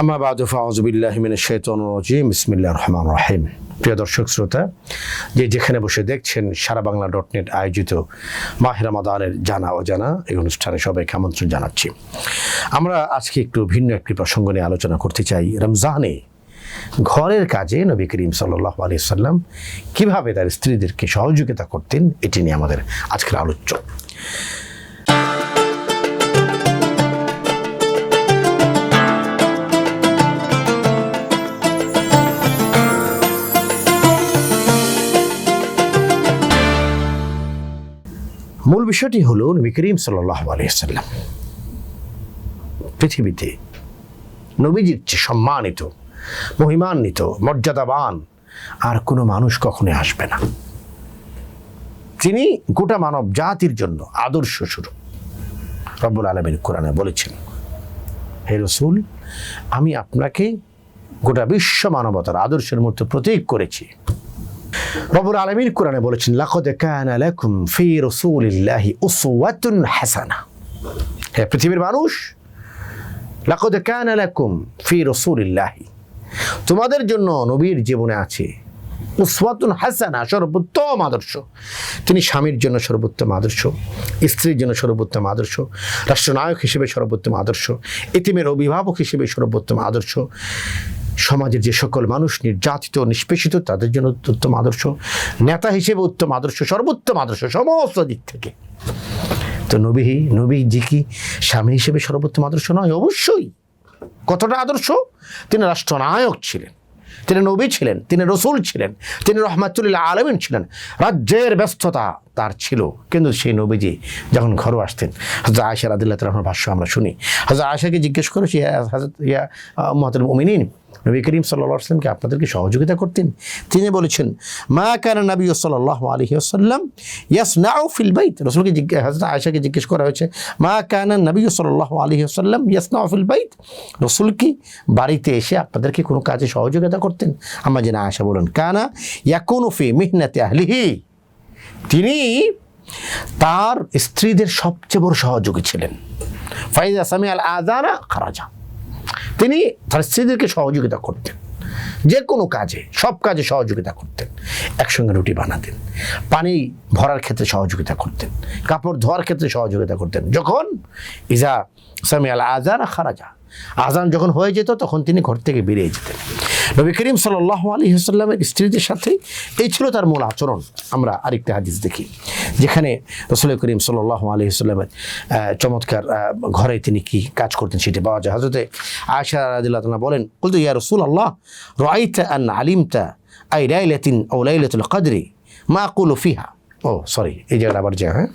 আমা বাদ ফাউজবিল্লাহমিনের শেতন রজিম। ইসমিল্লা রহমান রহিম। প্রিয় দর্শক, শ্রোতা, যে যেখানে বসে দেখছেন সারা বাংলা ডট নেট আয়োজিত মাহের মাদানের জানা অজানা এই অনুষ্ঠানে সবাইকে আমন্ত্রণ জানাচ্ছি। আমরা আজকে একটু ভিন্ন একটি প্রসঙ্গ নিয়ে আলোচনা করতে চাই। রমজানে ঘরের কাজে নবী করিম সাল্লাহ আলি সাল্লাম কীভাবে তার স্ত্রীদেরকে সহযোগিতা করতেন, এটি নিয়ে আমাদের আজকের আলোচ্য। মূল বিষয়টি হল নবী করিম সাল্লাহ পৃথিবীতে নবীজির চেয়ে সম্মানিত, মহিমান্বিত, মর্যাদাবান আর কোনো মানুষ কখনোই আসবে না। তিনি গোটা মানব জাতির জন্য আদর্শ শুরু রব্বুল আলমিন কোরআনে বলেছেন, হে রসুল, আমি আপনাকে গোটা বিশ্ব মানবতার আদর্শের মধ্যে প্রতীক করেছি। রবুল আলমীর কোরআনে বলেছেন, লাকদ কান আলাইকুম ফি রাসূলিল্লাহি উসওয়াতুন হাসানা। হে পৃথিবীর মানুষ, লাকদ কান আলাইকুম ফি রাসূলিল্লাহি। তোমাদের জন্য নবীর জীবনে আছে উসওয়াতুন হাসানা, সর্বোত্তম আদর্শ। তিনি স্বামীর জন্য সর্বোত্তম আদর্শ, স্ত্রীর জন্য সর্বোত্তম আদর্শ, রাষ্ট্রনায়ক হিসেবে সর্বোত্তম আদর্শ, এতিমের অভিভাবক হিসেবে সর্বোত্তম আদর্শ, সমাজের যে সকল মানুষ নির্যাতিত, নিষ্পেষিত, তাদের জন্য উত্তম আদর্শ, নেতা হিসেবে উত্তম আদর্শ, সর্বোত্তম আদর্শ, সমস্ত দিক থেকে। তো নবী নবীজি কি স্বামী হিসেবে সর্বোত্তম আদর্শ নয়? অবশ্যই। কতটা আদর্শ? তিনি রাষ্ট্রনায়ক ছিলেন। তিনি নবী ছিলেন তিনি রসুল ছিলেন তিনি রহমাতুল্লাহ আলমিন ছিলেন। রাজ্যের ব্যস্ততা তার ছিল। কিন্তু সেই নবীজি যখন ঘরও আসতেন হজরত আয়সা রাদিল্লাহ রহমান ভাষ্য আমরা শুনি। হজরত আয়সাকে জিজ্ঞেস করেছি হাজরত ইয়া মহাতুল মুমিনিন, নবী করিম সাল্লাহ আসলামকে আপনাদেরকে সহযোগিতা করতেন? তিনি বলেছেন, মা কান নবী সাল্লাহ আলহি আসাল্লাম ইয়াস নাও ফিল বাইত। রসুলকে জিজ্ঞেস হাজরত আয়সাকে জিজ্ঞেস করা হয়েছে, মা কান নবী সাল্লাহ আলহি আসাল্লাম ইয়াস নাও ফিল বাইত? রসুল কি বাড়িতে এসে আপনাদেরকে কোনো কাজে সহযোগিতা করতেন? আমার যেন আয়সা বলেন, কানা ইয়াকুনু ফি মিহনাতে আহলিহি। তিনি তার স্ত্রীদের সবচেয়ে বড় সহযোগী ছিলেন। ফাইজা সামি আল আজানা খারাজা। তিনি তার স্ত্রীদেরকে সহযোগিতা করতেন। যে কোনো কাজে, সব কাজে সহযোগিতা করতেন। একসঙ্গে রুটি বানাতেন। পানি ভরার ক্ষেত্রে সহযোগিতা করতেন। কাপড় ধোয়ার ক্ষেত্রে সহযোগিতা করতেন। যখন ইজা সামি আল আজানা খারাজা আজান যখন হয়ে যেত, তখন তিনি ঘর থেকে বেরিয়ে যেতেন। নবী করিম সাল্লাহ আলী হাসাল্লামের স্ত্রীদের সাথে এই ছিল তার মূল আচরণ। আমরা আরেকটা হাদিস দেখি, যেখানে রসুল করিম সাল্লাহ আলী হাসাল্লামের চমৎকার ঘরে তিনি কি কাজ করতেন সেটি পাওয়া যায়। হজরতে আয়সা রাদিল্লাহ বলেন বলতো ইয়া রসুল আল্লাহ রাইতা আন আলিমতা আই লাইলাতিন ও লাইলাতুল কদরি মা কুল ফিহা? ও সরি এই জায়গাটা আবার যা হ্যাঁ?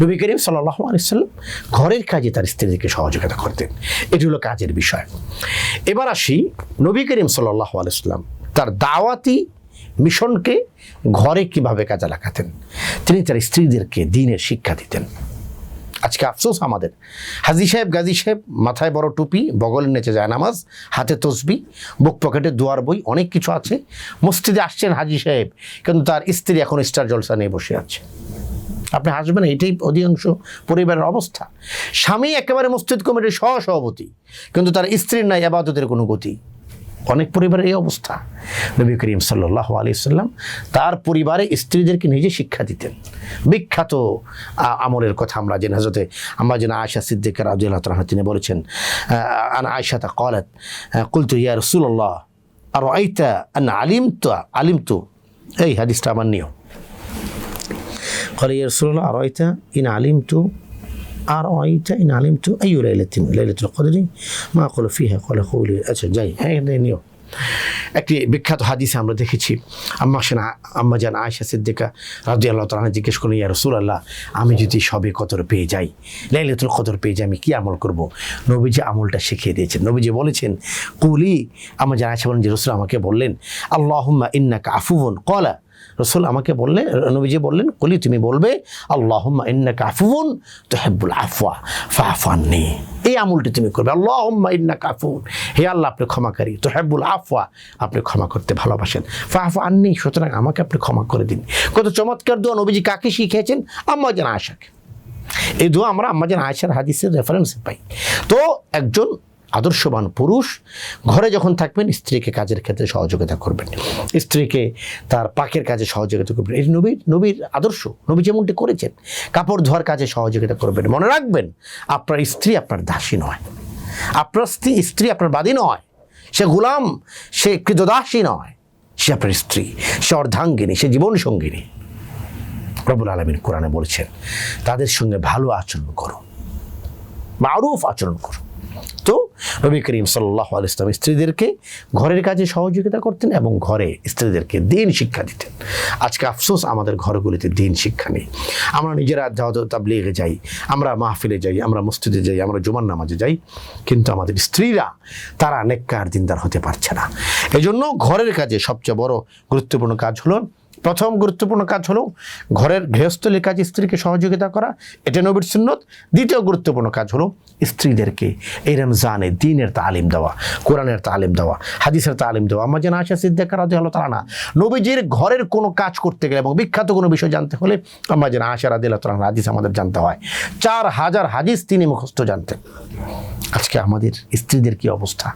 নবী করিম সাল্লাহ আলিয়াল্লাম ঘরের কাজে তার স্ত্রীদেরকে সহযোগিতা করতেন। এটি হলো কাজের বিষয়। এবার আসি নবী করিম সাল্লাহ আলাইসাল্লাম তার দাওয়াতি মিশনকে ঘরে কীভাবে কাজে লাগাতেন? তিনি তার স্ত্রীদেরকে দিনের শিক্ষা দিতেন। আজকে আফসোস আমাদের। হাজি সাহেব, গাজী সাহেব, মাথায় বড় টুপি, বগলের নেচে যায় নামাজ হাতে তসবি, বুক পকেটে দুয়ার বই, অনেক কিছু আছে। মসজিদে আসছেন হাজি সাহেব, কিন্তু তার স্ত্রী এখন স্টার জলসা নিয়ে বসে আছে। আপনি হাসবেন, এটাই অধিকাংশ পরিবারের অবস্থা। স্বামী একেবারে মসজিদ কমিটির সহসভাপতি, কিন্তু তার স্ত্রীর নাই, আবাদতের কোনো গতি। অনেক পরিবারের এই অবস্থা। নবী করিম সাল্লাহ আলিয়াল্লাম তার পরিবারে স্ত্রীদেরকে নিজে শিক্ষা দিতেন। বিখ্যাত আমলের কথা আমরা জেনে হাজতে আমরা যেন আয়সা সিদ্দিক রাজুল্লাহ তিনি বলেছেন আন আয়সা তা কলাত কুলতু, ইয়া রসুল্লাহ আর আইতা আলিম তো আলিম তো এই হাদিসটা আমার নিয়ম। قال يا رسول الله أرأيت إن علمت أرأيت إن علمت أي ليلة ليلة القدر ما أقول فيها قال قولي আচ্ছা যাই হ্যাঁ নিও একটি বিখ্যাত হাদিসে আমরা দেখেছি আম্মা সেনা আম্মা জান আয়সা সিদ্দিকা রাজি আল্লাহ তালা জিজ্ঞেস করলেন ইয়া রসুল আল্লাহ আমি যদি সবে কদর পেয়ে যাই লাইলাতুল কদর পেয়ে যাই আমি কি আমল করব নবীজি আমলটা শিখিয়ে দিয়েছেন নবীজি বলেছেন কুলি আমার জান আয়সা বলেন যে রসুল আমাকে বললেন আল্লাহুম্মা ইন্নাকা আফুবন কলা রসুল আমাকে বললে, নবীজি বললেন, কলি, তুমি বলবে, আল্লাহম্মা কাফুন তো তুহিব্বুল আফওয়া ফাফু আননি। এই আমুলটি তুমি করবে। আল্লাহম্মা ইন্নাকা আফুন হে আল্লাহ, আপনি ক্ষমাকারী তুহিব্বুল আফওয়া, আপনি ক্ষমা করতে ভালোবাসেন। ফাফু আননি, সুতরাং আমাকে আপনি ক্ষমা করে দিন। কত চমৎকার দোয়া নবীজি কাকে শিখিয়েছেন? আম্মা যেন আশাকে এই দোয়া আমরা আম্মা যেন আয়সার হাদিসের রেফারেন্স পাই। তো একজন আদর্শবান পুরুষ, ঘরে যখন থাকবেন, স্ত্রীকে কাজের ক্ষেত্রে সহযোগিতা করবেন। স্ত্রীকে তার পাকের কাজে সহযোগিতা করবেন। এই নবীর নবীর আদর্শ। নবী যেমনটি করেছেন, কাপড় ধোয়ার কাজে সহযোগিতা করবেন। মনে রাখবেন, আপনার স্ত্রী আপনার দাসী নয়। আপনার স্ত্রী স্ত্রী আপনার বাদী নয়। সে গোলাম, সে কৃতদাসী নয়। সে আপনার স্ত্রী। সে অর্ধাঙ্গিনী, সে জীবন সঙ্গিনী। রবুল আলমিন কোরআনে বলছেন, তাদের সঙ্গে ভালো আচরণ করো। মারুফ আচরণ করো। তো নবী করিম সাল্লাহ আল ইসলাম স্ত্রীদেরকে ঘরের কাজে সহযোগিতা করতেন এবং ঘরে স্ত্রীদেরকে দিন শিক্ষা দিতেন। আজকে আফসোস, আমাদের ঘরগুলিতে দিন শিক্ষা নেই। আমরা নিজেরা তাবলিগে যাই, আমরা মাহফিলে যাই, আমরা মসজিদে যাই, আমরা জুমার নামাজে যাই, কিন্তু আমাদের স্ত্রীরা, তারা নেককার দিনদার হতে পারছে না। এই জন্য ঘরের কাজে সবচেয়ে বড় গুরুত্বপূর্ণ কাজ হলো প্রথম গুরুত্বপূর্ণ কাজ হলো ঘরের গৃহস্থলীর কাজে স্ত্রীকে সহযোগিতা করা। এটা নবীর সুন্নত। দ্বিতীয় গুরুত্বপূর্ণ কাজ হলো স্ত্রীদেরকে এই রমজানে দিনের তালিম দেওয়া, কোরআনের তালিম দেওয়া, হাদিসের তালিম দেওয়া। আমার যেন আশা সিদ্দিকা রাজি হলো তারা না নবীজির ঘরের কোনো কাজ করতে গেলে এবং বিখ্যাত কোনো বিষয় জানতে হলে আমার যেন আশা রাদি আল্লাহ হাদিস আমাদের জানতে হয়। চার হাজার হাদিস তিনি মুখস্থ জানতেন। আজকে আমাদের স্ত্রীদের কি অবস্থা?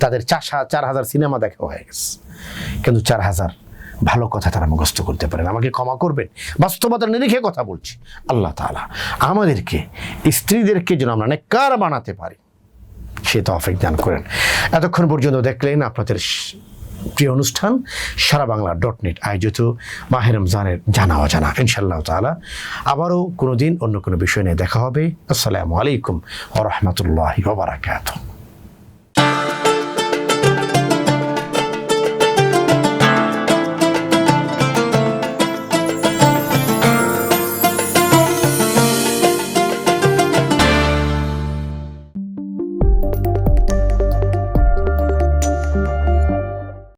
তাদের চার চার হাজার সিনেমা দেখা হয়ে গেছে। কিন্তু চার হাজার ভালো কথা তারা মুখস্থ করতে পারেন। আমাকে ক্ষমা করবেন। বাস্তবতার নিরিখে কথা বলছি। আল্লাহ তাআলা আমাদেরকে, স্ত্রীদেরকে যেন আমরা নেককার বানাতে পারি। সে তফিক দান করেন। এতক্ষণ পর্যন্ত দেখলেন আপনাদের প্রিয় অনুষ্ঠান সারা বাংলা ডট নেট আয়োজিত মাহের রমজানের জানা অজানা। ইনশাল্লাহ তাআলা আবারও কোনো দিন অন্য কোনো বিষয় নিয়ে দেখা হবে। আসসালামু আলাইকুম ও রহমতুল্লাহি ওবরাকাতুহ